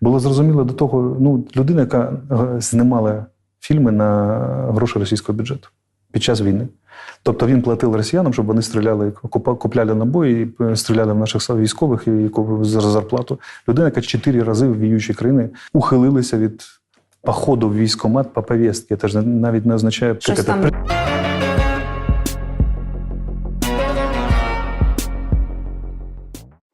Було зрозуміло до того, ну, людина, яка е, знімала фільми на гроші російського бюджету під час війни. Тобто він платив росіянам, щоб вони стріляли, купляли набої, і е, стріляли в наших військових і за зарплату. Людина, яка чотири рази в віючі країни ухилилися від походу в військкомат по повістці. Це ж навіть не означає як це,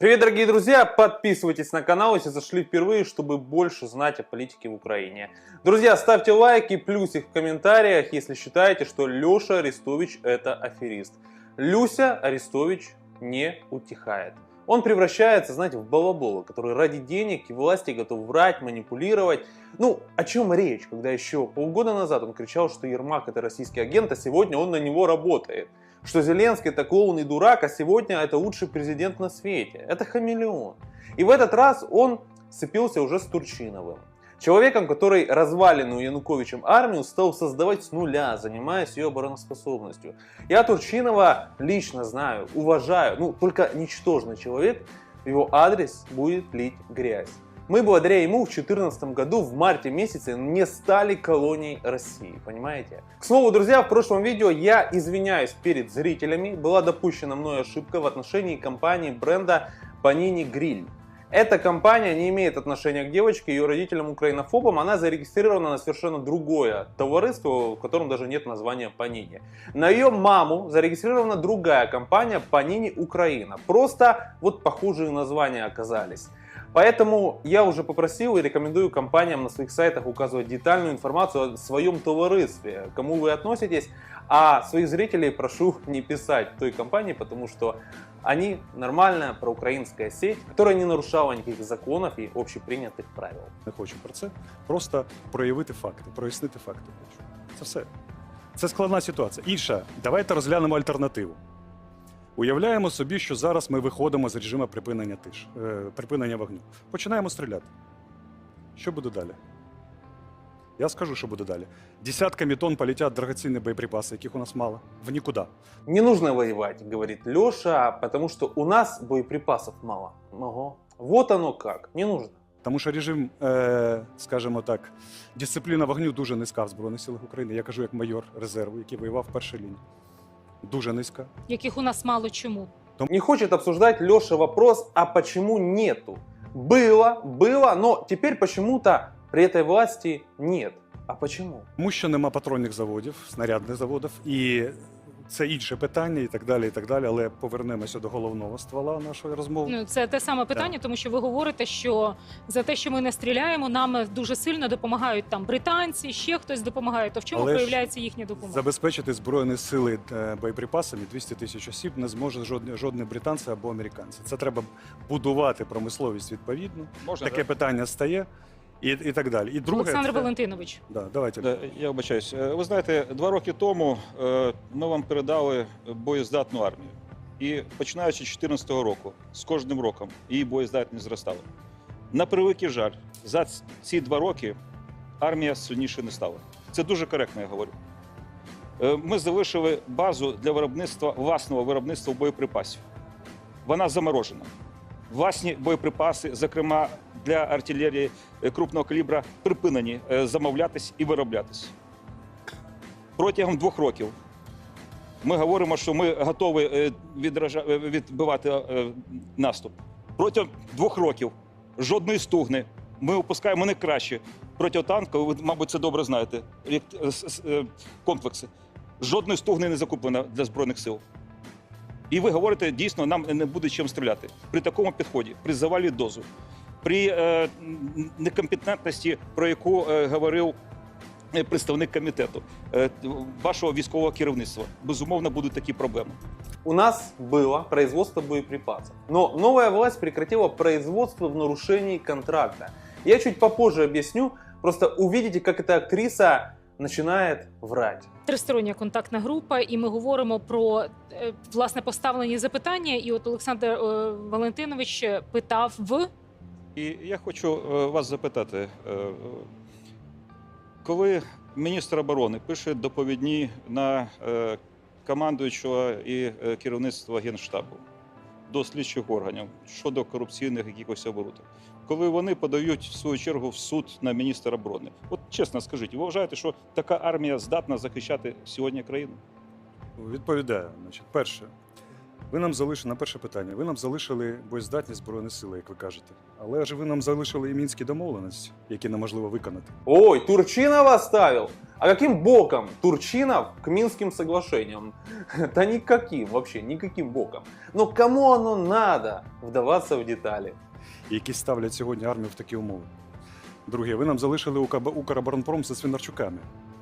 Привет, дорогие друзья! Подписывайтесь на канал, если зашли впервые, чтобы больше знать о политике в Украине. Друзья, ставьте лайки, плюсик в комментариях, если считаете, что Леша Арестович это аферист. Люся Арестович не утихает. Он превращается, знаете, в балабола, который ради денег и власти готов врать, манипулировать. Ну, о чем речь, когда еще полгода назад он кричал, что Ермак это российский агент, а сегодня он на него работает что Зеленский это клоун и дурак, а сегодня это лучший президент на свете. Это хамелеон. И в этот раз он сцепился уже с Турчиновым. Человеком, который разваленную Януковичем армию стал создавать с нуля, занимаясь ее обороноспособностью. Я Турчинова лично знаю, уважаю, ну только ничтожный человек его адрес будет лить грязь. Мы благодаря ему в 2014 году в марте месяце не стали колонией России, понимаете? К слову, друзья, в прошлом видео я извиняюсь перед зрителями. Была допущена мной ошибка в отношении компании бренда Panini Grill. Эта компания не имеет отношения к девочке ее родителям-украинофобам. Она зарегистрирована на совершенно другое товариство, в котором даже нет названия Panini. На ее маму зарегистрирована другая компания Panini Украина. Просто вот похожие названия оказались. Поэтому я уже попросил и рекомендую компаниям на своих сайтах указывать детальную информацию о своем товаристве, к кому вы относитесь, а своих зрителей прошу не писать той компании, потому что они нормальная проукраинская сеть, которая не нарушала никаких законов и общепринятых правил. не хочу про це. Просто проявити факти, прояснити факти хочу. Це все. Це складна ситуація. Інша, давайте розглянемо альтернативу. Уявляємо собі, що зараз ми виходимо з режиму припинення тиш, е, припинення вогню. Починаємо стріляти. Що буде далі? Я скажу, що буде далі. Десятками тонн полетять драгоцінні боєприпаси, яких у нас мало, в нікуди. Не нужно воевать, говорит Леша, потому что у нас боеприпасов мало. Ого. Вот оно как. Не нужно. Тому що режим, е, скажімо так, дисципліна вогню дуже низька в Збройних силах України. Я кажу як майор резерву, який воював в першій лінії Дуже низька. яких у нас мало чому. Не хочет обсуждать Леша вопрос, а почему нету? Было, было, но теперь почему-то при этой власти нет. А почему? Тому що нема патронних заводів, снарядних заводів, і це інше питання, і так далі, і так далі. Але повернемося до головного ствола нашої розмови. Ну це те саме питання, тому що ви говорите, що за те, що ми не стріляємо, нам дуже сильно допомагають там британці, ще хтось допомагає. То в чому Але проявляється їхня допомога? Забезпечити збройні сили е, боєприпасами 200 тисяч осіб не зможе жодні, жодні британці або американці. Це треба будувати промисловість відповідно. Можна Таке питання стає, і, і так далі. І друге, Олександр це- Валентинович. Да, давайте. Да, я вибачаюсь. Е, Ви знаєте, два роки тому е, ми вам передали боєздатну армію. І починаючи з 2014 року, з кожним роком її боєздатність зростала. На превеликий жаль, за ці два роки армія сильніше не стала. Це дуже коректно, я говорю. Е, Ми залишили базу для виробництва власного виробництва боєприпасів. Вона заморожена. Власні боєприпаси, зокрема для артилерії е, крупного калібра, припинені е, замовлятись і вироблятись. Протягом двох років ми говоримо, що ми готові е, відбивати наступ. Протягом двох років жодної стугни. Ми випускаємо не краще протитанкові, ви, мабуть, це добре знаєте. Комплекси. Жодної стугни не закуплено для Збройних сил. І ви говорите, дійсно, нам не буде чим стріляти. При такому підході, при завалі дозу, при е, н- некомпетентності, про яку е, говорив е, представник комітету е, вашого військового керівництва, безумовно, будуть такі проблеми. У нас было производство боеприпасов, но новая власть прекратила производство в нарушении контракта. Я чуть попозже объясню, просто увидите, как эта актриса начинает врать. Тристороння контактна група, і ми говоримо про е, власне поставлені запитання. І от Олександр е, Валентинович питав в і я хочу е, вас запитати, е, коли міністр оборони пише доповідні на е, командуючого і керівництва Генштабу до слідчих органів щодо корупційних якихось оборудок, коли вони подають в свою чергу в суд на міністра оборони. От чесно скажіть, ви вважаєте, що така армія здатна захищати сьогодні країну? Відповідаю. Значить, перше, ви нам залишили на перше питання. Ви нам залишили боєздатність збройних сил, як ви кажете. Але ж ви нам залишили і мінські домовленості, які неможливо виконати. Ой, Турчинов оставил. А каким боком Турчинов к Минским соглашениям? Да никаким, вообще никаким боком. Но кому оно надо вдаваться в детали? які ставлять сьогодні армію в такі умови. Друге, ви нам залишили Укроборонпром зі свинарчуками,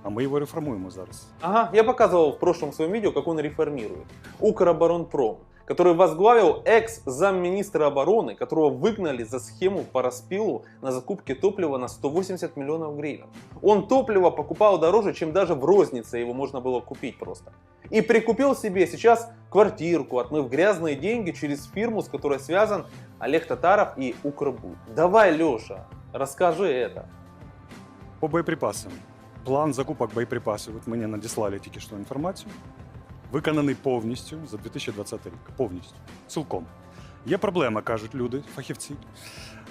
а ми його реформуємо зараз. Ага, я показывал в прошлом своем видео, как он реформирует. Укроборонпром, который возглавил экс-замминистра обороны, которого выгнали за схему по распилу на закупке топлива на 180 миллионов гривен. Он топливо покупал дороже, чем даже в рознице его можно было купить просто. И прикупил себе сейчас квартирку, отмыв грязные деньги через фирму, с которой связан Олег Татаров и Укрбуд. Давай, Леша, расскажи это. По боєприпасам. План закупок боєприпасів, от мені надіслали тільки що інформацію, виконаний повністю за 2020 рік. Повністю. Цілком. Є проблема, кажуть люди, фахівці.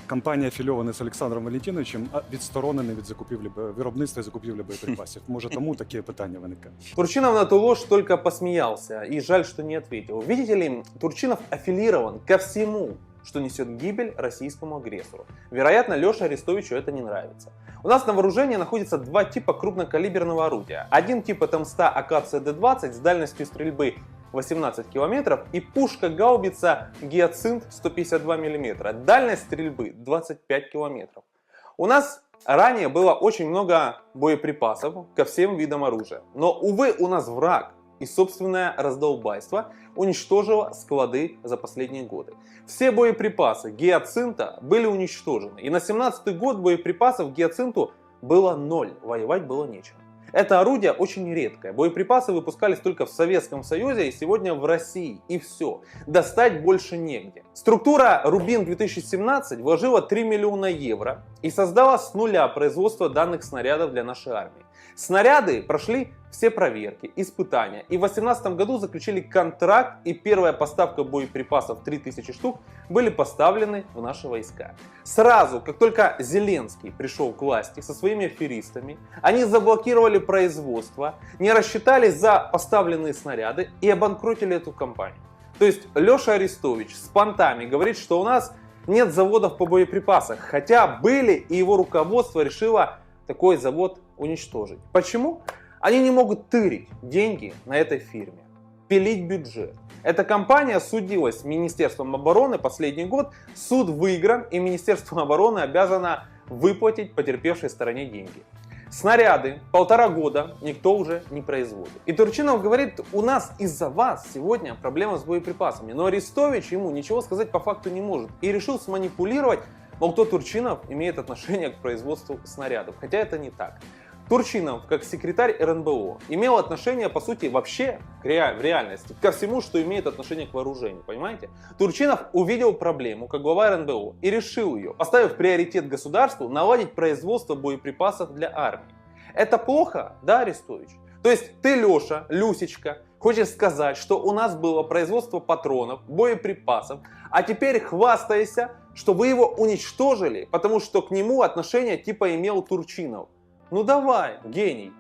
Компанія афільована з Олександром Валентиновичем, а відсторонений від закупівлі бо- виробництва і закупівлі боєприпасів. Може, тому таке питання виникає. Турчинов на эту ложь только посмеялся, и жаль, что не ответил. Видите ли, Турчинов аффилирован ко всему, что несет гибель российскому агрессору. Вероятно, Леше Арестовичу это не нравится. У нас на вооружении находится два типа крупнокалиберного орудия. Один тип это М100 Акация Д-20 с дальностью стрельбы 18 километров и пушка-гаубица Гиацинт 152 мм. Дальность стрельбы 25 километров. У нас ранее было очень много боеприпасов ко всем видам оружия. Но, увы, у нас враг и собственное раздолбайство уничтожило склады за последние годы. Все боеприпасы Гиацинта были уничтожены. И на 17 год боеприпасов Гиацинту было ноль. Воевать было нечем. Это орудие очень редкое. Боеприпасы выпускались только в Советском Союзе и сегодня в России. И все. Достать больше негде. Структура Рубин 2017 вложила 3 миллиона евро и создала с нуля производство данных снарядов для нашей армии. Снаряды прошли все проверки, испытания и в 2018 году заключили контракт и первая поставка боеприпасов 3000 штук были поставлены в наши войска. Сразу, как только Зеленский пришел к власти со своими аферистами, они заблокировали производство, не рассчитались за поставленные снаряды и обанкротили эту компанию. То есть Леша Арестович с понтами говорит, что у нас нет заводов по боеприпасам, хотя были и его руководство решило такой завод уничтожить. Почему? Они не могут тырить деньги на этой фирме, пилить бюджет. Эта компания судилась с Министерством обороны последний год. Суд выигран, и Министерство обороны обязано выплатить потерпевшей стороне деньги. Снаряды полтора года никто уже не производит. И Турчинов говорит, у нас из-за вас сегодня проблема с боеприпасами. Но Арестович ему ничего сказать по факту не может. И решил сманипулировать, мол, кто Турчинов имеет отношение к производству снарядов. Хотя это не так. Турчинов, как секретарь РНБО, имел отношение, по сути, вообще к ре- в реальности, ко всему, что имеет отношение к вооружению, понимаете? Турчинов увидел проблему, как глава РНБО, и решил ее, поставив приоритет государству наладить производство боеприпасов для армии. Это плохо, да, Арестович? То есть ты, Леша, Люсечка, хочешь сказать, что у нас было производство патронов, боеприпасов, а теперь хвастаешься, что вы его уничтожили, потому что к нему отношение типа имел Турчинов. Ну давай, гений.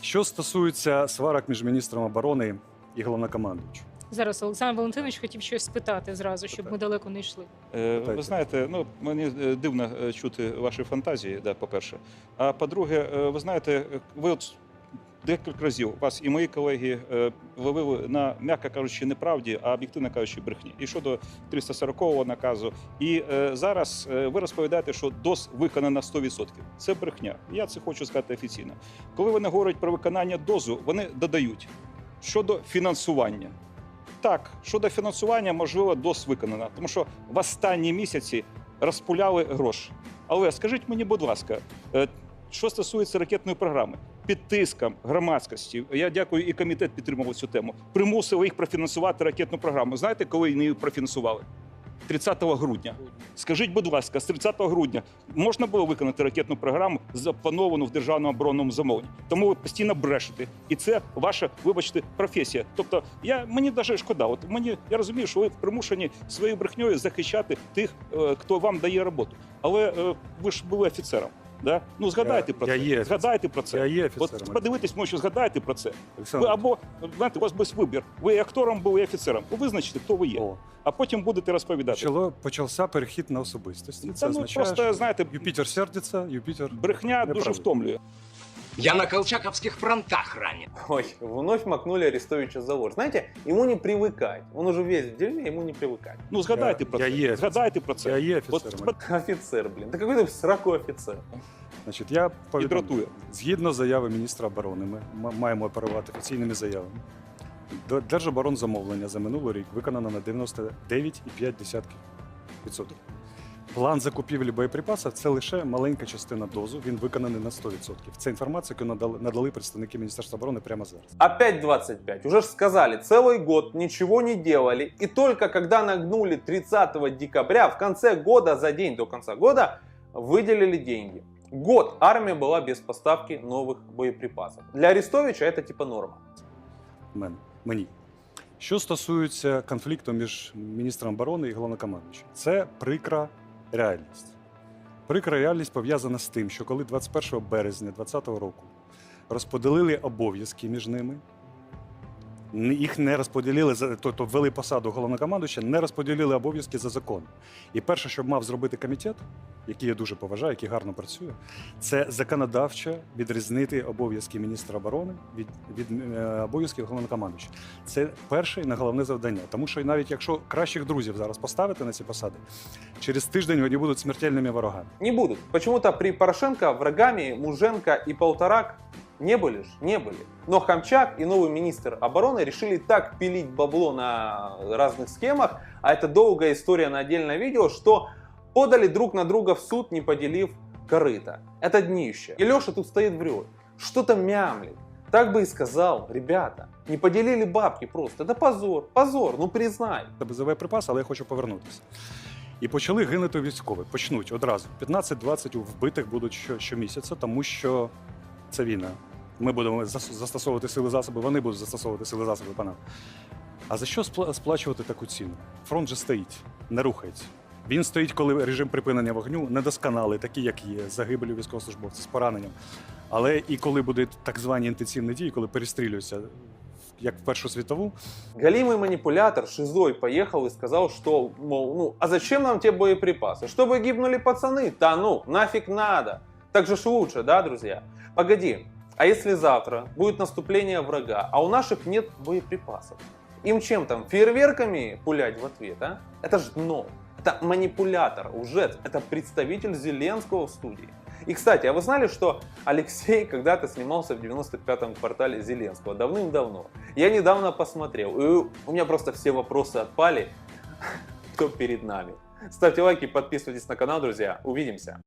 Що стосується сварок між міністром оборони і головнокомандуючим. Зараз Олександр Валентинович хотів щось спитати зразу, щоб ми далеко не йшли. Е, Ви знаєте, ну мені е, дивно е, чути ваші фантазії, да, по-перше. А по-друге, ви знаєте, ви от декілька разів вас і мої колеги е, ловили на, м'яко кажучи, неправді, а об'єктивно кажучи, брехні. І щодо 340-го наказу. І е, зараз е, ви розповідаєте, що ДОС виконано на 100%. Це брехня. Я це хочу сказати офіційно. Коли вони говорять про виконання дозу, вони додають щодо фінансування. Так, щодо фінансування, можливо, ДОС виконана, тому що в останні місяці розпуляли гроші. Але скажіть мені, будь ласка, що стосується ракетної програми, під тиском громадськості, я дякую, і комітет підтримував цю тему. Примусили їх профінансувати ракетну програму. Знаєте, коли її профінансували? 30 грудня. Скажіть, будь ласка, з 30 грудня можна було виконати ракетну програму, заплановану в державному оборонному замовленні? Тому ви постійно брешете, і це ваша, вибачте, професія. Тобто, я мені навіть шкода. От мені я розумію, що ви примушені своєю брехньою захищати тих, е, хто вам дає роботу. Але е, ви ж були офіцером. Да? Ну згадайте Я- про я це. є згадайте про це. Я є От офіцером. подивитись, може, згадайте про це. Ви або знаєте, у вас без вибір. Ви актором були офіцером. Ви визначите, хто ви є, о, а потім будете розповідати. почало, почався перехід на особистості. Це це ну означає, просто що знаєте, Юпітер сердиться, Юпітер брехня дуже правий. втомлює. Я на колчаковских фронтах ранен. Ой, вновь макнули Арестовича за ложь. Знаете, ему не привыкать. Он уже весь в дерьме, ему не привыкать. Ну згадайте Я- про я це. є Згадайте про це. я є От офіцером. Офицер, блин. Да какой ты в сраку офицер. Значить, я і повідомлю. дратує. Згідно заяви міністра оборони, ми м- маємо оперувати офіційними заявами. Д- Держоборонзамовлення за минулий рік виконано на 99,5%. План закупівлі боєприпасів це лише маленька частина дозу. Він виконаний на 100%. Це інформація, яку надали, надали представники Міністерства оборони прямо зараз. Опять 25. Уже ж сказали, целый год ничего не делали. И только когда нагнули 30 декабря, в конце года, за день до конца года, выделили деньги. Год армия была без поставки новых боеприпасов. Для Арестовича это типа норма. Мен, мені. Що стосується конфлікту між міністром оборони і головнокомандуючим, це прикра реальність. Прикра реальність пов'язана з тим, що коли 21 березня 2020 року розподілили обов'язки між ними, їх не розподілили, за- тобто ввели посаду головнокомандуюча, не розподілили обов'язки за законом. І перше, що мав зробити комітет, який я дуже поважаю, який гарно працює, це законодавчо відрізнити обов'язки міністра оборони від, від е, обов'язків головнокомандуючого. Це перше і не головне завдання. Тому що навіть якщо кращих друзів зараз поставити на ці посади, через тиждень вони будуть смертельними ворогами. Не будут. Почему-то при Порошенко врагами Муженко и Полторак не были ж, не были. Но Хамчак и новый министр обороны решили так пилить бабло на разных схемах, а это долгая история на отдельное видео, что подали друг на друга в суд, не поделив корыто. Это днище. И Леша тут стоит врет. Что-то мямлит. Так бы и сказал, ребята, не поделили бабки просто. Это позор, позор, ну признай. Це безовий припас, але я хочу повернутися. І почали гинути військові. Почнуть одразу. 15-20 вбитих будуть що, щомісяця, тому що це війна. Ми будемо зас- застосовувати сили засоби, вони будуть застосовувати сили засоби по нам. А за що спла- сплачувати таку ціну? Фронт же стоїть, не рухається. Він стоїть, коли режим припинення вогню недосконалий, такий, як є, з загибелю військовослужбовців, з пораненням. Але і коли будуть так звані інтенсивні дії, коли перестрілюються, як в Першу світову, Галимый манипулятор Шизой поехал и сказал, что, мол, ну, а зачем нам те боеприпасы? Чтобы гибнули пацаны? Да ну, нафиг надо. Так же ж лучше, да, друзья? Погоди, а если завтра будет наступление врага, а у наших нет боеприпасов? Им чем там, фейерверками пулять в ответ, а? Это же дно. Это манипулятор, лжец. Это представитель Зеленского в студии. И, кстати, а вы знали, что Алексей когда-то снимался в 95-м квартале Зеленского? Давным-давно. Я недавно посмотрел, и у меня просто все вопросы отпали, кто перед нами. Ставьте лайки, подписывайтесь на канал, друзья. Увидимся.